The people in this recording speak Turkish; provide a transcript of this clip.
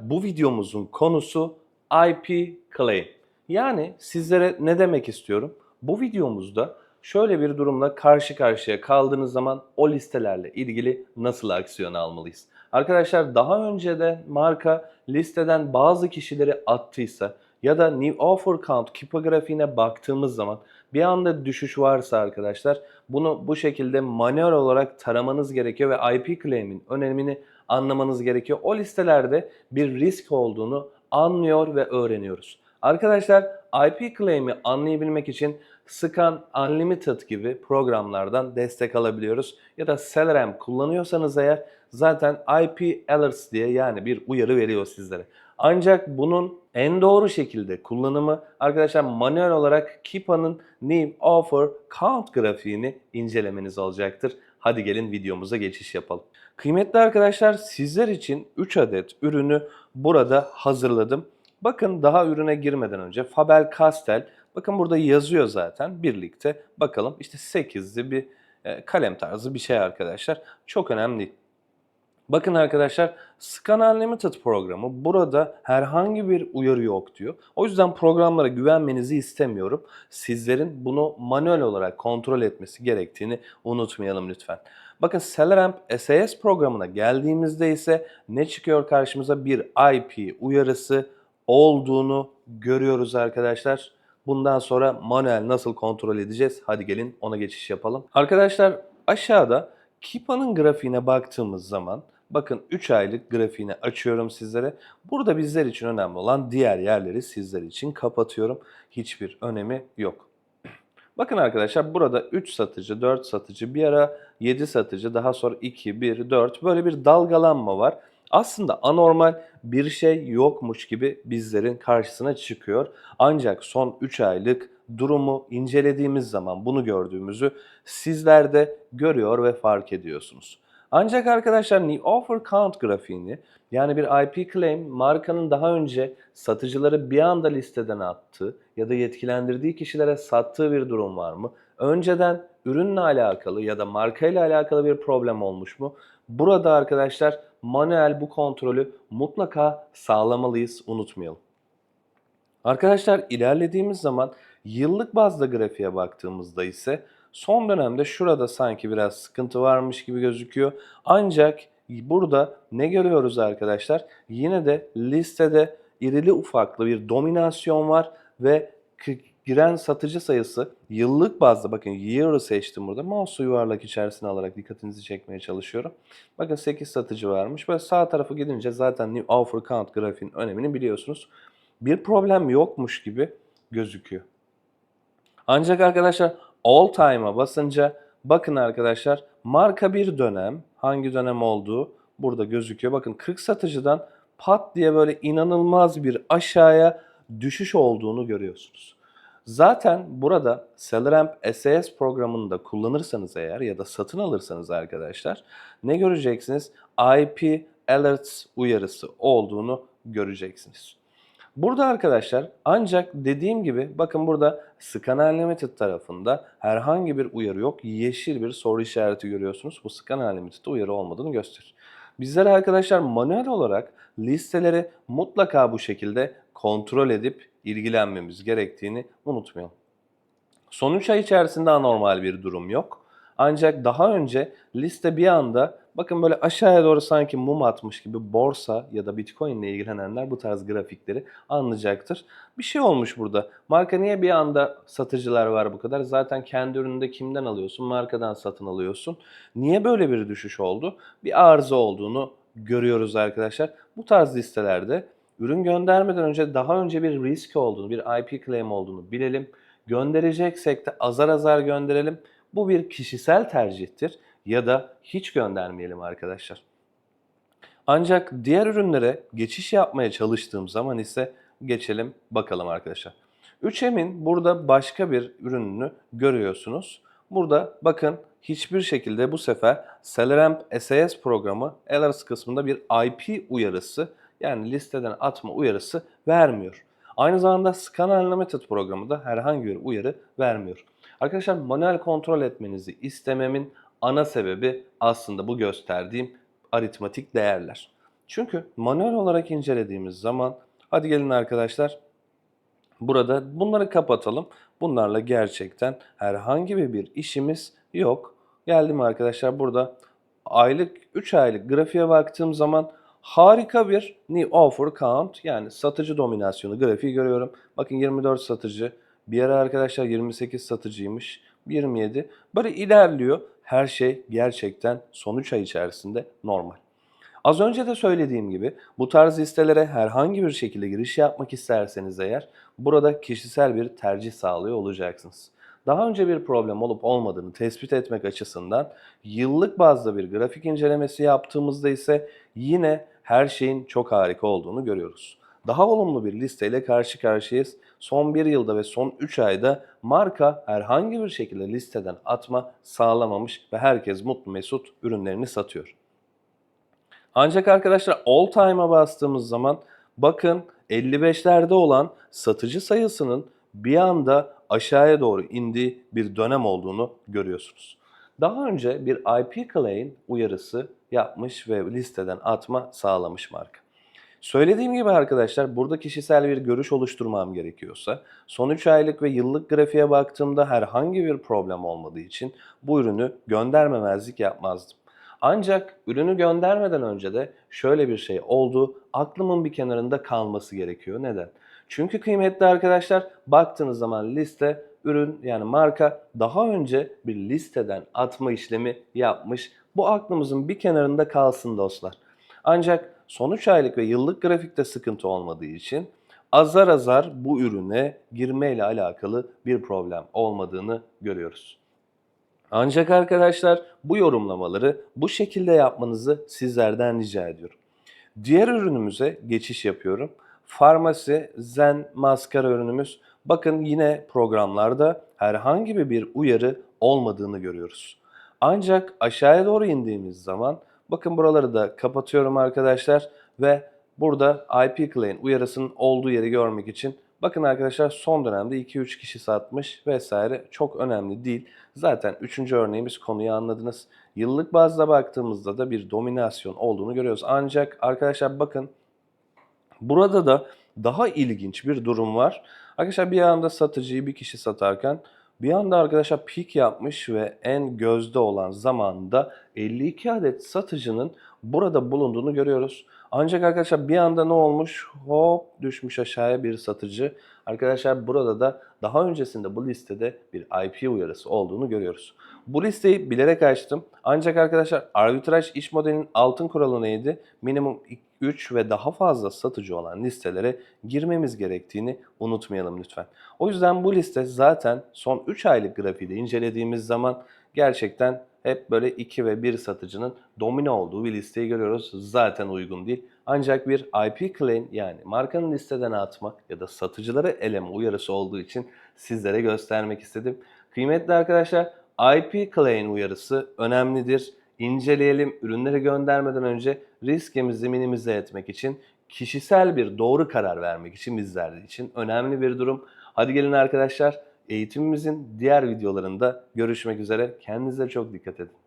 Bu videomuzun konusu IP claim. Yani sizlere ne demek istiyorum? Bu videomuzda şöyle bir durumla karşı karşıya kaldığınız zaman o listelerle ilgili nasıl aksiyon almalıyız? Arkadaşlar daha önceden marka listeden bazı kişileri attıysa ya da new offer count kipografiğine baktığımız zaman bir anda düşüş varsa arkadaşlar bunu bu şekilde manuel olarak taramanız gerekiyor ve IP claim'in önemini anlamanız gerekiyor. O listelerde bir risk olduğunu anlıyor ve öğreniyoruz. Arkadaşlar IP claim'i anlayabilmek için Scan Unlimited gibi programlardan destek alabiliyoruz. Ya da CeleRAM kullanıyorsanız eğer zaten IP alerts diye yani bir uyarı veriyor sizlere. Ancak bunun en doğru şekilde kullanımı arkadaşlar manuel olarak Kipa'nın New Offer Count grafiğini incelemeniz olacaktır. Hadi gelin videomuza geçiş yapalım. Kıymetli arkadaşlar sizler için 3 adet ürünü burada hazırladım. Bakın daha ürüne girmeden önce Faber-Castell bakın burada yazıyor zaten birlikte bakalım işte 8'li bir e, kalem tarzı bir şey arkadaşlar. Çok önemli. Bakın arkadaşlar Scan Unlimited programı burada herhangi bir uyarı yok diyor. O yüzden programlara güvenmenizi istemiyorum. Sizlerin bunu manuel olarak kontrol etmesi gerektiğini unutmayalım lütfen. Bakın CeleRAMP SAS programına geldiğimizde ise ne çıkıyor karşımıza? Bir IP uyarısı olduğunu görüyoruz arkadaşlar. Bundan sonra manuel nasıl kontrol edeceğiz? Hadi gelin ona geçiş yapalım. Arkadaşlar aşağıda Kipa'nın grafiğine baktığımız zaman bakın 3 aylık grafiğini açıyorum sizlere. Burada bizler için önemli olan diğer yerleri sizler için kapatıyorum. Hiçbir önemi yok. Bakın arkadaşlar burada 3 satıcı, 4 satıcı, bir ara 7 satıcı, daha sonra 2, 1, 4 böyle bir dalgalanma var. Aslında anormal bir şey yokmuş gibi bizlerin karşısına çıkıyor. Ancak son 3 aylık durumu incelediğimiz zaman bunu gördüğümüzü sizler de görüyor ve fark ediyorsunuz. Ancak arkadaşlar New Offer Count grafiğini yani bir IP claim markanın daha önce satıcıları bir anda listeden attığı ya da yetkilendirdiği kişilere sattığı bir durum var mı? Önceden ürünle alakalı ya da markayla alakalı bir problem olmuş mu? Burada arkadaşlar manuel bu kontrolü mutlaka sağlamalıyız unutmayalım. Arkadaşlar ilerlediğimiz zaman yıllık bazda grafiğe baktığımızda ise son dönemde şurada sanki biraz sıkıntı varmış gibi gözüküyor. Ancak burada ne görüyoruz arkadaşlar? Yine de listede irili ufaklı bir dominasyon var ve giren satıcı sayısı yıllık bazda bakın year'ı seçtim burada. Mouse'u yuvarlak içerisine alarak dikkatinizi çekmeye çalışıyorum. Bakın 8 satıcı varmış. Böyle sağ tarafı gidince zaten New Offer Count grafiğin önemini biliyorsunuz. Bir problem yokmuş gibi gözüküyor. Ancak arkadaşlar All Time'a basınca bakın arkadaşlar marka bir dönem hangi dönem olduğu burada gözüküyor. Bakın 40 satıcıdan pat diye böyle inanılmaz bir aşağıya düşüş olduğunu görüyorsunuz. Zaten burada CeleRAMP SAS programını da kullanırsanız eğer ya da satın alırsanız arkadaşlar ne göreceksiniz? IP Alerts uyarısı olduğunu göreceksiniz. Burada arkadaşlar ancak dediğim gibi bakın burada Scan Unlimited tarafında herhangi bir uyarı yok. Yeşil bir soru işareti görüyorsunuz. Bu Scan Unlimited'da uyarı olmadığını gösterir. Bizler arkadaşlar manuel olarak listeleri mutlaka bu şekilde kontrol edip ilgilenmemiz gerektiğini unutmayalım. Son 3 ay içerisinde anormal bir durum yok. Ancak daha önce liste bir anda bakın böyle aşağıya doğru sanki mum atmış gibi borsa ya da bitcoin ile ilgilenenler bu tarz grafikleri anlayacaktır. Bir şey olmuş burada. Marka niye bir anda satıcılar var bu kadar? Zaten kendi ürününde kimden alıyorsun? Markadan satın alıyorsun. Niye böyle bir düşüş oldu? Bir arıza olduğunu görüyoruz arkadaşlar. Bu tarz listelerde ürün göndermeden önce daha önce bir risk olduğunu, bir IP claim olduğunu bilelim. Göndereceksek de azar azar gönderelim. Bu bir kişisel tercihtir ya da hiç göndermeyelim arkadaşlar. Ancak diğer ürünlere geçiş yapmaya çalıştığım zaman ise geçelim bakalım arkadaşlar. 3M'in burada başka bir ürününü görüyorsunuz. Burada bakın hiçbir şekilde bu sefer CeleRAMP SAS programı Alerts kısmında bir IP uyarısı yani listeden atma uyarısı vermiyor. Aynı zamanda Scan Unlimited programı da herhangi bir uyarı vermiyor. Arkadaşlar manuel kontrol etmenizi istememin ana sebebi aslında bu gösterdiğim aritmatik değerler. Çünkü manuel olarak incelediğimiz zaman hadi gelin arkadaşlar burada bunları kapatalım. Bunlarla gerçekten herhangi bir işimiz yok. Geldim arkadaşlar burada aylık 3 aylık grafiğe baktığım zaman harika bir new offer count yani satıcı dominasyonu grafiği görüyorum. Bakın 24 satıcı. Bir ara arkadaşlar 28 satıcıymış. 27. Böyle ilerliyor. Her şey gerçekten son 3 ay içerisinde normal. Az önce de söylediğim gibi bu tarz listelere herhangi bir şekilde giriş yapmak isterseniz eğer burada kişisel bir tercih sağlıyor olacaksınız. Daha önce bir problem olup olmadığını tespit etmek açısından yıllık bazda bir grafik incelemesi yaptığımızda ise yine her şeyin çok harika olduğunu görüyoruz. Daha olumlu bir listeyle karşı karşıyayız. Son bir yılda ve son 3 ayda marka herhangi bir şekilde listeden atma sağlamamış ve herkes mutlu mesut ürünlerini satıyor. Ancak arkadaşlar all time'a bastığımız zaman bakın 55'lerde olan satıcı sayısının bir anda aşağıya doğru indiği bir dönem olduğunu görüyorsunuz. Daha önce bir IP claim uyarısı yapmış ve listeden atma sağlamış marka. Söylediğim gibi arkadaşlar burada kişisel bir görüş oluşturmam gerekiyorsa son 3 aylık ve yıllık grafiğe baktığımda herhangi bir problem olmadığı için bu ürünü göndermemezlik yapmazdım. Ancak ürünü göndermeden önce de şöyle bir şey oldu. Aklımın bir kenarında kalması gerekiyor. Neden? Çünkü kıymetli arkadaşlar baktığınız zaman liste ürün yani marka daha önce bir listeden atma işlemi yapmış. Bu aklımızın bir kenarında kalsın dostlar. Ancak son 3 aylık ve yıllık grafikte sıkıntı olmadığı için azar azar bu ürüne girmeyle alakalı bir problem olmadığını görüyoruz. Ancak arkadaşlar bu yorumlamaları bu şekilde yapmanızı sizlerden rica ediyorum. Diğer ürünümüze geçiş yapıyorum. Farmasi Zen maskara ürünümüz. Bakın yine programlarda herhangi bir uyarı olmadığını görüyoruz. Ancak aşağıya doğru indiğimiz zaman bakın buraları da kapatıyorum arkadaşlar ve burada IP Claim uyarısının olduğu yeri görmek için bakın arkadaşlar son dönemde 2-3 kişi satmış vesaire çok önemli değil. Zaten 3. örneğimiz konuyu anladınız. Yıllık bazda baktığımızda da bir dominasyon olduğunu görüyoruz. Ancak arkadaşlar bakın Burada da daha ilginç bir durum var. Arkadaşlar bir anda satıcıyı bir kişi satarken bir anda arkadaşlar pik yapmış ve en gözde olan zamanda 52 adet satıcının burada bulunduğunu görüyoruz. Ancak arkadaşlar bir anda ne olmuş? Hop düşmüş aşağıya bir satıcı. Arkadaşlar burada da daha öncesinde bu listede bir IP uyarısı olduğunu görüyoruz. Bu listeyi bilerek açtım. Ancak arkadaşlar arbitraj iş modelinin altın kuralı neydi? Minimum 3 ve daha fazla satıcı olan listelere girmemiz gerektiğini unutmayalım lütfen. O yüzden bu liste zaten son 3 aylık grafiği de incelediğimiz zaman gerçekten hep böyle 2 ve 1 satıcının domine olduğu bir listeyi görüyoruz. Zaten uygun değil. Ancak bir IP claim yani markanın listeden atma ya da satıcıları eleme uyarısı olduğu için sizlere göstermek istedim. Kıymetli arkadaşlar IP claim uyarısı önemlidir. İnceleyelim. Ürünleri göndermeden önce riskimizi minimize etmek için kişisel bir doğru karar vermek için bizler için önemli bir durum. Hadi gelin arkadaşlar eğitimimizin diğer videolarında görüşmek üzere. Kendinize çok dikkat edin.